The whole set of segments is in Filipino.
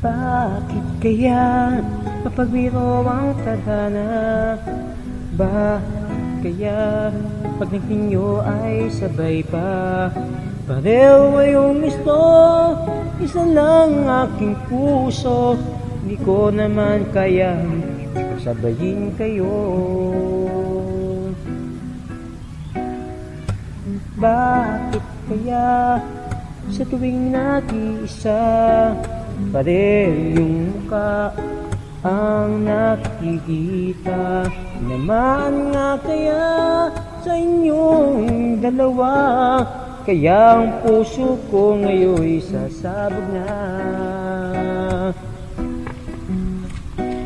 Bakit kaya mapagbiro ang tadhana? Bakit kaya pag nagtinyo ay sabay pa? Pareho kayong gusto, isa lang aking puso Di ko naman kayang pagsabayin kayo Bakit kaya sa tuwing nag-iisa Pareho yung muka ang nakikita. Naman nga kaya sa inyong dalawa Kaya ang puso ko ngayon'y sasabog na.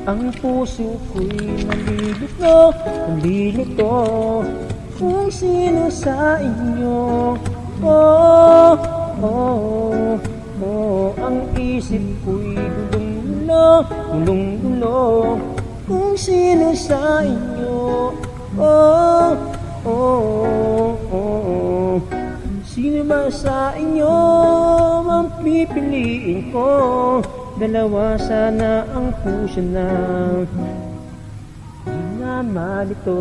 Ang puso ko'y nalilito, nalilito Kung sino sa inyo. Oh, oh, isip ko'y gulong-gulo, gulong-gulo Kung sino sa inyo Oh, oh, oh. Sino ba sa inyo ang pipiliin ko? Dalawa sana ang puso na Di na malito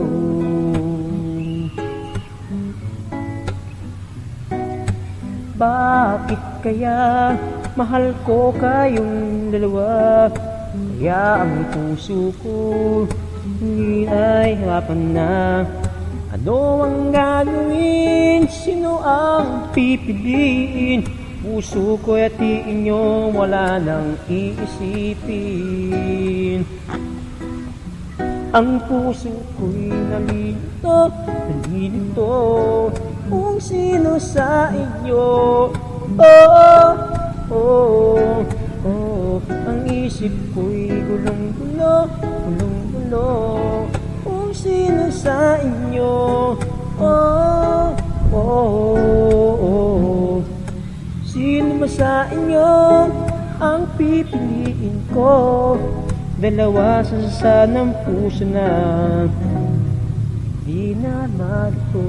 Bakit kaya mahal ko kayong dalawa? Kaya ang puso ko hindi ay hirapan na Ano ang gagawin? Sino ang pipiliin? Puso ko at inyo wala nang iisipin Ang puso ko'y nalilito, nalilito Kung sino sa inyo Oh, isip ko'y gulong-gulo, gulong-gulo. Kung sino sa inyo? Oh, oh, oh. Sino ba sa inyo ang pipiliin ko? Dalawa sa sasanang puso na di na magto